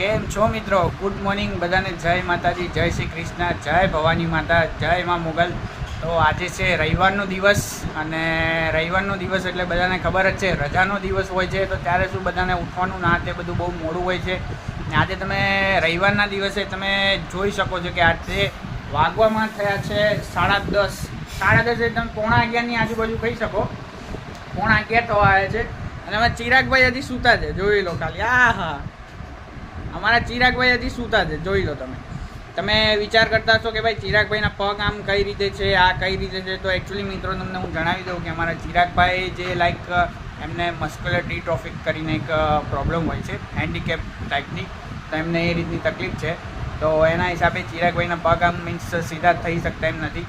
કેમ છો મિત્રો? ગુડ મોર્નિંગ બધાને. જય માતાજી, જય શ્રી કૃષ્ણ, જય ભવાની માતા, જય માં મુગલ. તો આજે છે રવિવારનો દિવસ અને રવિવારનો દિવસ એટલે બધાને ખબર જ છે, રજાનો દિવસ હોય છે, તો ત્યારે શું બધાને ઉઠવાનું, ના તે બધું બહુ મોડું હોય છે. ને આજે તમે રવિવારના દિવસે તમે જોઈ શકો છો કે આજે વાગવામાં થયા છે સાડા દસ. સાડા દસ તમે પોણા અગિયારની આજુબાજુ કહી શકો. પોણા અગિયાર થવા આવ્યા છે. અને અમે ચિરાગભાઈ હજી સૂતા છે, જોઈ લો ખાલી. આ હા અમારા ચિરાગભાઈ હજી સૂતા છે, જોઈ લો તમે. તમે વિચાર કરતા હશો કે ભાઈ ચિરાગભાઈના પગ આમ કઈ રીતે છે, આ કઈ રીતે છે, તો એકચ્યુઅલી મિત્રો તમને હું જણાવી દઉં કે અમારા ચિરાગભાઈ જે લાઈક એમને મસ્ક્યુલર ટ્રોફિક કરીને એક પ્રોબ્લેમ હોય છે હેન્ડીકેપ ટાઈપની તો એમને એ રીતની તકલીફ છે. તો એના હિસાબે ચિરાગભાઈના પગ આમ મીન્સ સીધા થઈ શકતા એમ નથી.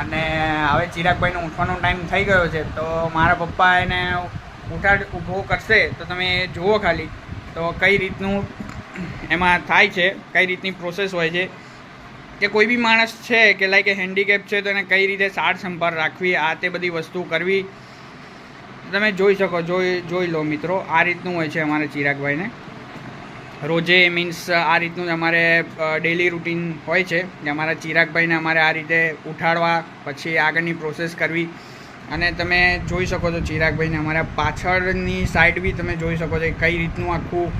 અને હવે ચિરાગભાઈનો ઉઠવાનો ટાઈમ થઈ ગયો છે, તો મારા પપ્પા એને ઉઠાડ ઊભો કરશે, તો તમે જુઓ ખાલી, તો કઈ રીતનું એમાં થાય છે, કઈ રીતની પ્રોસેસ હોય છે, કે કોઈ બી માણસ છે કે લાઈક હેન્ડીકેપ છે, તો એને કઈ રીતે સાર સંભાળ રાખવી, આ તે બધી વસ્તુ કરવી, તમે જોઈ શકો, જોઈ જોઈ લો મિત્રો, આ રીતનું હોય છે અમારે ચિરાગભાઈને. રોજે મીન્સ આ રીતનું અમારે ડેલી રૂટીન હોય છે, કે અમારા ચિરાગભાઈને અમારે આ રીતે ઉઠાડવા, પછી આગળની પ્રોસેસ કરવી. અને તમે જોઈ શકો છો ચિરાગભાઈને અમારા પાછળની સાઈડ બી તમે જોઈ શકો છો કઈ રીતનું આખું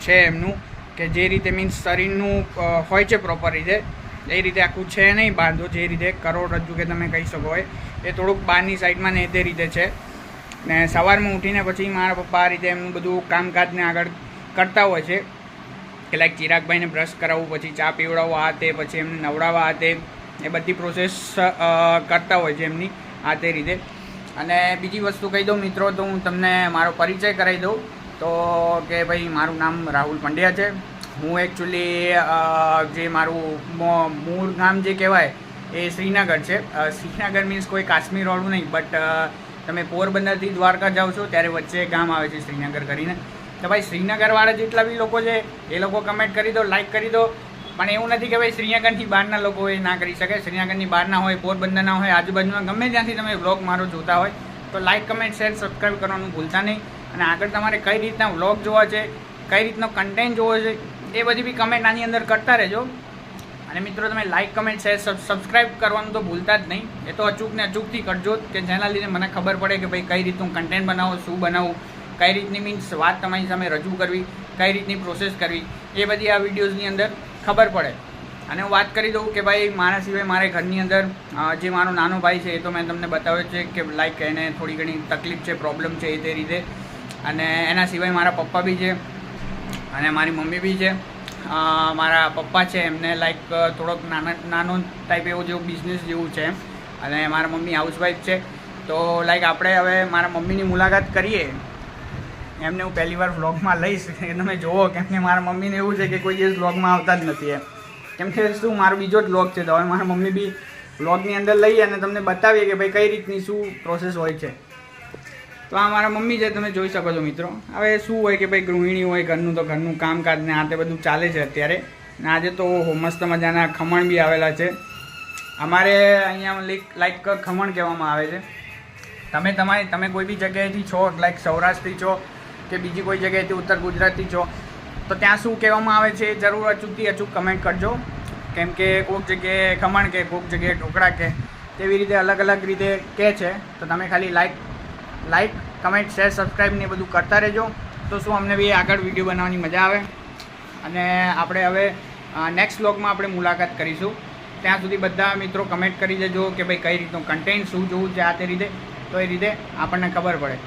છે એમનું. કે જે રીતે મીન્સ શરીરનું હોય છે પ્રોપર રીતે, એ રીતે આખું છે નહીં બાંધો, જે રીતે કરોડરજ્જુ કે તમે કહી શકો હોય એ થોડુંક બહારની સાઈડમાં ને તે રીતે છે. ને સવારમાં ઉઠીને પછી મારા પપ્પા આ રીતે એમનું બધું કામકાજને આગળ કરતા હોય છે. કે લાઈક ચિરાગભાઈને બ્રશ કરાવવું પછી ચા પીવડાવવો આ તે, પછી એમને નવડાવવા, આ તે, એ બધી પ્રોસેસ કરતા હોય છે એમની, આ તે રીતે. અને બીજી વસ્તુ કહી દઉં મિત્રો, તો હું તમને મારો પરિચય કરાવી દઉં. તો કે ભાઈ, મારું નામ રાહુલ પંડ્યા છે. હું એકચ્યુઅલી જે મારું મૂળ ગામ જે કહેવાય, એ શ્રીનગર છે. શ્રીનગર મીન્સ કોઈ કાશ્મીર વાળું નહીં બટ તમે પોરબંદરથી દ્વારકા જાઓ છો, ત્યારે વચ્ચે ગામ આવે છે શ્રીનગર કરીને. તો ભાઈ, શ્રીનગરવાળા જેટલા બી લોકો છે, એ લોકો કમેન્ટ કરી દો લાઈક કરી દો. પણ એવું નથી કે ભાઈ શ્રીનગરથી બહારના લોકો એ ના કરી શકે. શ્રીનગરની બહારના હોય, પોરબંદરના હોય, આજુબાજુમાં ગમે ત્યાંથી તમે બ્લોગ મારો જોતા હોય, તો લાઈક કમેન્ટ શેર સબસ્ક્રાઈબ કરવાનું ભૂલતા નહીં. અને આગળ તમારે કઈ રીતના વ્લોગ જોવા છે, કઈ રીતનો કન્ટેન્ટ જોવો છે, એ બધી બી કમેન્ટ આની અંદર કરતા રહેજો. અને મિત્રો, તમે લાઈક કમેન્ટ શેર સબસ્ક્રાઈબ કરવાનું તો ભૂલતા જ નહીં. એ તો અચૂક ને અચૂકથી કરજો કે જેના લીધે મને ખબર પડે કે ભાઈ કઈ રીતનું કન્ટેન્ટ બનાવો, શું બનાવું, કઈ રીતની મીન્સ વાત તમારી સામે રજૂ કરવી, કઈ રીતની પ્રોસેસ કરવી, એ બધી આ વિડીયોઝની અંદર ખબર પડે. અને હું વાત કરી દઉં કે ભાઈ મારા સિવાય મારે ઘરની અંદર જે મારો નાનો ભાઈ છે એ તો મેં તમને બતાવ્યો છે કે લાઈક એને થોડી ઘણી તકલીફ છે પ્રોબ્લેમ છે એ તે રીતે. અને એના સિવાય મારા પપ્પા બી છે. અને મારી મમ્મી બી છે. મારા પપ્પા છે, એમને લાઈક થોડોક નાના, નાનો ટાઈપ એવો જેવું બિઝનેસ જેવું છે. અને મારા મમ્મી હાઉસવાઈફ છે. તો લાઈક આપણે હવે મારા મમ્મીની મુલાકાત કરીએ. એમને હું પહેલી વાર વ્લોગમાં લઈશ. એ તમે જુઓ કેમ કે મારા મમ્મીને એવું છે કે કોઈ દિવસ વ્લોગમાં આવતા જ નથી એમ. કેમ કે શું, મારો બીજો જ વ્લોગ છે. તો હવે મારા મમ્મી બી વ્લોગની અંદર લઈએ અને તમને બતાવીએ કે ભાઈ કઈ રીતની શું પ્રોસેસ હોય છે. તો આ મારા મમ્મી છે, તમે જોઈ શકો છો મિત્રો. હવે શું હોય કે ભાઈ ગૃહિણી હોય, ઘરનું તો ઘરનું કામકાજ ને આ તે બધું ચાલે છે અત્યારે. ને આજે તો મસ્ત મજાના ખમણ બી આવેલા છે. અમારે અહીંયા લાઈક લાઈક ખમણ કહેવામાં આવે છે. તમે તમારી, તમે કોઈ બી જગ્યાએથી છો લાઈક સૌરાષ્ટ્રથી છો કે બીજી કોઈ જગ્યાએથી ઉત્તર ગુજરાતથી છો, તો ત્યાં શું કહેવામાં આવે છે જરૂર અચૂકથી અચૂક કમેન્ટ કરજો. કેમ કે કોઈક જગ્યાએ ખમણ કે કોઈક જગ્યાએ ઢોકળા કે, તેવી રીતે અલગ અલગ રીતે કહે છે. તો તમે ખાલી like like comment share subscribe ને બધું કરતા રહેજો. તો શું, અમને બી આગળ વીડિયો બનાવવાની મજા આવે? અને આપણે હવે નેક્સ્ટ વ્લોગમાં આપણે મુલાકાત કરીશું. ત્યાં સુધી બધા મિત્રો કમેન્ટ કરી દેજો કે ભાઈ કઈ રીતનું કન્ટેન્ટ શું જોવું છે આ તે રીતે. તો એ રીતે આપણને ખબર પડે.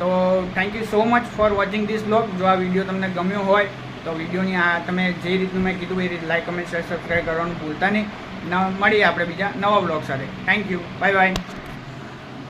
તો thank you so much for watching this blog જો આ વીડિયો તમને ગમ્યો હોય, તો વિડીયોની આ તમે જે રીતનું મેં કીધું, એ રીતે લાઇક કમેન્ટ શેર સબસ્ક્રાઈબ કરવાનું ભૂલતા નહીં. મળીએ આપણે બીજા નવા વ્લોગ સાથે. Thank you bye bye